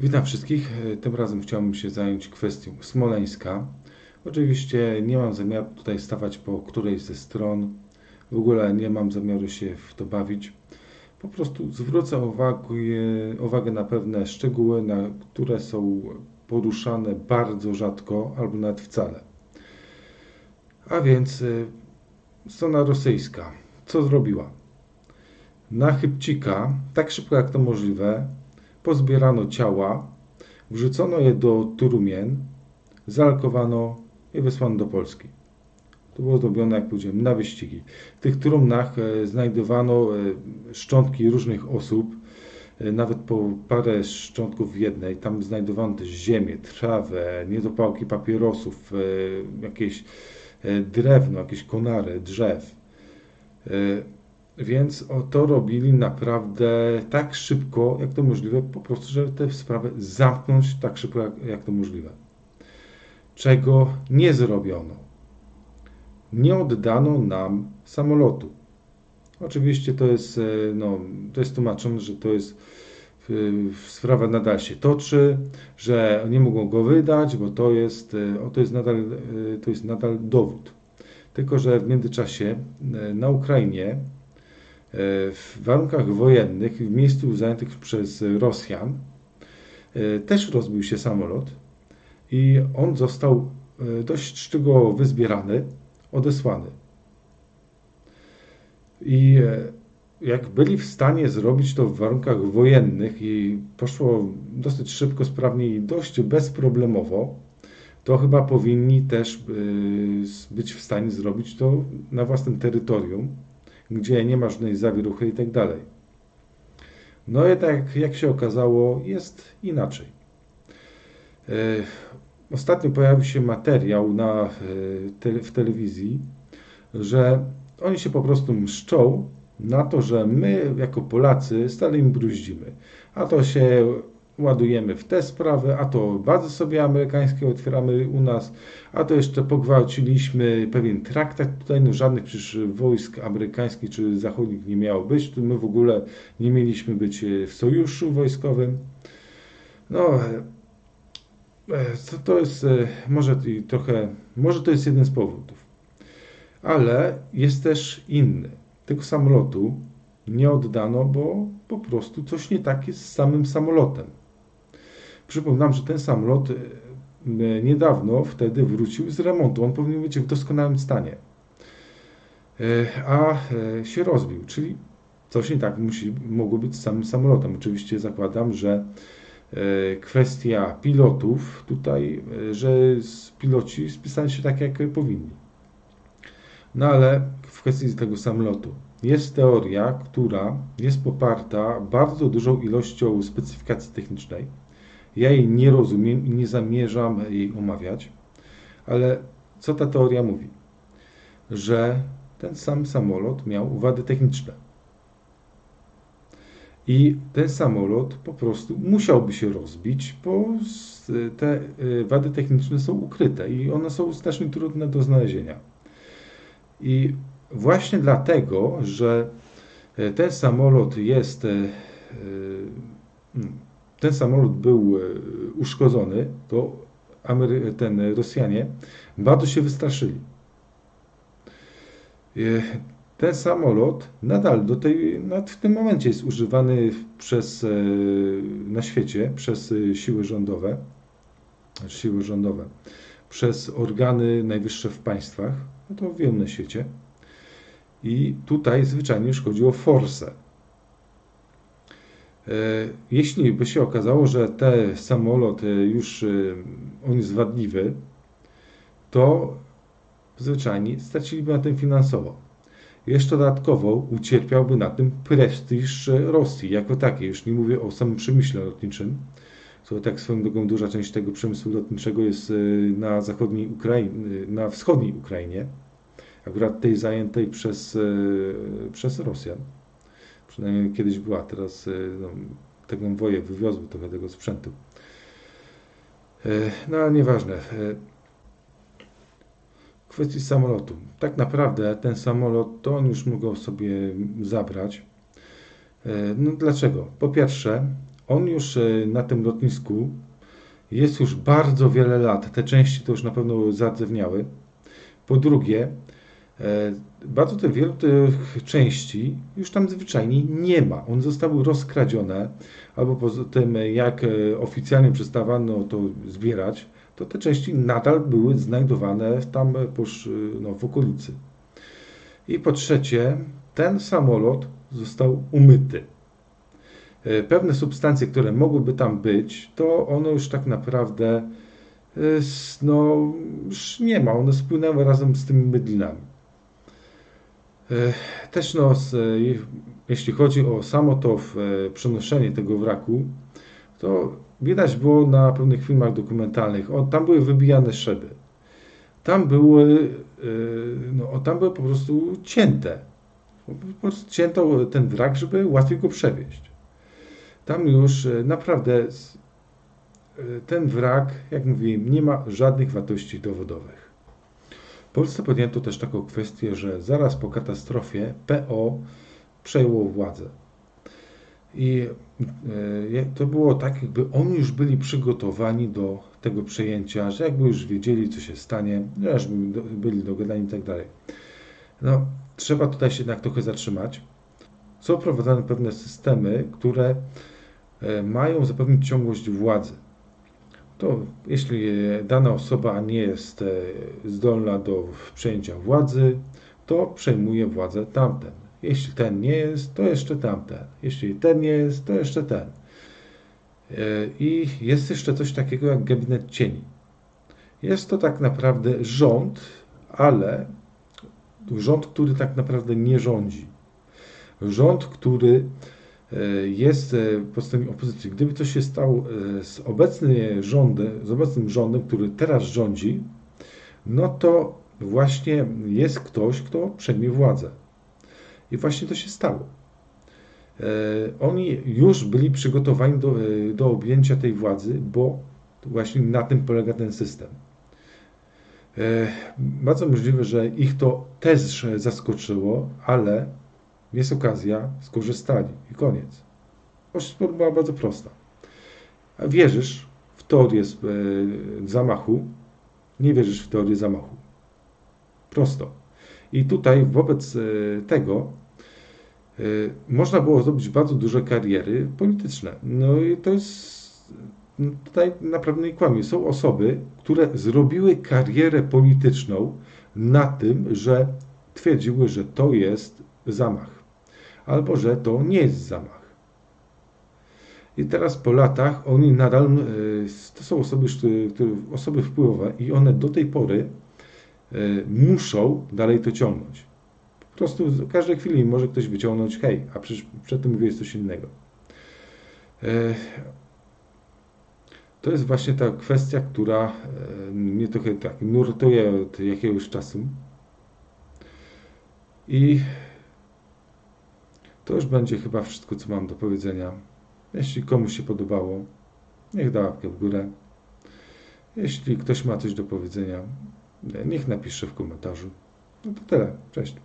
Witam wszystkich. Tym razem chciałbym się zająć kwestią Smoleńska. Oczywiście nie mam zamiaru tutaj stawać po którejś ze stron. W ogóle nie mam zamiaru się w to bawić. Po prostu zwrócę uwagę, uwagę na pewne szczegóły, na które są poruszane bardzo rzadko albo nawet wcale. A więc y, strona rosyjska. Co zrobiła? Na chybcika, tak szybko jak to możliwe, pozbierano ciała, wrzucono je do trumien, zalkowano i wysłano do Polski. To było zrobione, jak powiedziałem, na wyścigi. W tych trumnach e, znajdowano e, szczątki różnych osób, e, nawet po parę szczątków w jednej. Tam znajdowano też ziemię, trawę, niedopałki papierosów, jakieś drewno, jakieś konary drzew. Więc to robili naprawdę tak szybko, jak to możliwe, po prostu, żeby tę sprawę zamknąć tak szybko, jak, jak to możliwe. Czego nie zrobiono? Nie oddano nam samolotu. Oczywiście to jest, e, no, to jest tłumaczone, że to jest sprawa nadal się toczy, że nie mogą go wydać, bo to jest, e, to jest, nadal, e, to jest nadal dowód. Tylko, że w międzyczasie na Ukrainie w warunkach wojennych, w miejscu zajętych przez Rosjan, e, też rozbił się samolot i on został e, dość szczegółowo wyzbierany, odesłany. I e, jak byli w stanie zrobić to w warunkach wojennych i poszło dosyć szybko, sprawnie i dość bezproblemowo, to chyba powinni też być w stanie zrobić to na własnym terytorium gdzie nie ma żadnej zawieruchy i tak. No jednak, jak się okazało, jest inaczej. E, ostatnio pojawił się materiał na, e, w telewizji, że oni się po prostu mszczą na to, że my jako Polacy stale im bruździmy. A to się ładujemy w te sprawy, a to bazy sobie amerykańskie otwieramy u nas, a to jeszcze pogwałciliśmy pewien traktat tutaj, no żadnych przecież wojsk amerykańskich czy zachodnich nie miało być, my w ogóle nie mieliśmy być w sojuszu wojskowym. No, e, to, to jest e, może trochę, może to jest jeden z powodów, ale jest też inny. Tego samolotu nie oddano, bo po prostu coś nie tak jest z samym samolotem. Przypominam, że ten samolot e, niedawno wtedy wrócił z remontu. On powinien być w doskonałym stanie. E, a się rozbił, czyli coś nie tak musi, mogło być z samym samolotem. Oczywiście zakładam, że kwestia pilotów tutaj, że piloci spisali się tak, jak powinni. No ale w kwestii tego samolotu jest teoria, która jest poparta bardzo dużą ilością specyfikacji technicznej ja jej nie rozumiem i nie zamierzam jej omawiać, ale co ta teoria mówi? Że ten sam samolot miał wady techniczne. I ten samolot po prostu musiałby się rozbić, bo te y, wady techniczne są ukryte i one są strasznie trudne do znalezienia. I właśnie dlatego, że y, ten samolot jest y, ten samolot był e, uszkodzony, to Amery ten Rosjanie bardzo się wystraszyli. E, ten samolot nadal do tej, w tym momencie jest używany przez, e, na świecie przez siły rządowe, znaczy siły rządowe, przez organy najwyższe w państwach, no to wiem na świecie. I tutaj zwyczajnie już chodzi o forsę. E, jeśli by się okazało, że ten samolot e, już e, on jest wadliwy, to zwyczajnie straciliby na tym finansowo. Jeszcze dodatkowo ucierpiałby na tym prestiż Rosji jako takiej. Już nie mówię o samym przemyśle lotniczym, co tak swoją drogą duża część tego przemysłu lotniczego jest na zachodniej Ukrainie, na wschodniej Ukrainie, akurat tej zajętej przez, przez Rosjan. Przynajmniej kiedyś była, teraz e, no, tak woje wywiozły trochę tego sprzętu. E, no ale nieważne. E, w kwestii samolotu. Tak naprawdę ten samolot to on już mógł sobie zabrać. No dlaczego? Po pierwsze, on już e, na tym lotnisku jest już bardzo wiele lat. Te części to już na pewno zardzewiały. Po drugie, e, bardzo te wielu tych części już tam zwyczajnie nie ma. One zostały rozkradzione, albo poza tym, jak e, oficjalnie przestawano to zbierać, to te części nadal były znajdowane tam no, w okolicy. I po trzecie, ten samolot został umyty. E, pewne substancje, które mogłyby tam być, to one już tak naprawdę e, no, już nie ma. One spłynęły razem z tymi mydlinami. E, też no, jeśli chodzi o samo to przenoszenie tego wraku, to widać było na pewnych filmach dokumentalnych, o, tam były wybijane szyby. Tam były, no, tam były po prostu cięte. Po prostu cięto ten wrak, żeby łatwiej go przewieźć. Tam już e, naprawdę e, ten wrak, jak mówiłem, nie ma żadnych wartości dowodowych. Polsce podjęto też taką kwestię, że zaraz po katastrofie PO przejęło władzę. I e, to było tak, jakby oni już byli przygotowani do tego przejęcia, że jakby już wiedzieli, co się stanie, że byli dogadani i tak dalej. No, trzeba tutaj się jednak trochę zatrzymać. Są wprowadzane pewne systemy, które E, mają zapewnić ciągłość władzy. To jeśli dana osoba nie jest e, zdolna do przejęcia władzy, to przejmuje władzę tamten. Jeśli ten nie jest, to jeszcze tamten. Jeśli ten nie jest, to jeszcze ten. E, I jest jeszcze coś takiego jak gabinet cieni. Jest to tak naprawdę rząd, ale rząd, który tak naprawdę nie rządzi. Rząd, który jest e, po stronie opozycji. Gdyby coś się stało e, z obecnym rządem, z obecnym rządem, który teraz rządzi, no to właśnie jest ktoś, kto przejmie władzę. I właśnie to się stało. Oni już byli przygotowani do, do objęcia tej władzy, bo właśnie na tym polega ten system. Bardzo możliwe, że ich to też zaskoczyło, ale jest okazja, skorzystali i koniec. Odpowiedź była bardzo prosta. Wierzysz w teorię e, zamachu, nie wierzysz w teorię zamachu. Prosto. I tutaj wobec e, tego e, można było zrobić bardzo duże kariery polityczne. No i to jest no tutaj naprawdę nie kłamie. Są osoby, które zrobiły karierę polityczną na tym, że twierdziły, że to jest zamach albo że to nie jest zamach. I teraz po latach oni nadal, e, to są osoby, osoby wpływowe i one do tej pory e, muszą dalej to ciągnąć. Po prostu w każdej chwili może ktoś wyciągnąć, hej, a przecież przed tym mówiłeś coś innego. E, to jest właśnie ta kwestia, która mnie trochę tak nurtuje od jakiegoś czasu. I to już będzie chyba wszystko, co mam do powiedzenia. Jeśli komuś się podobało, niech da łapkę w górę. Jeśli ktoś ma coś do powiedzenia, niech napisze w komentarzu. No to tyle. Cześć.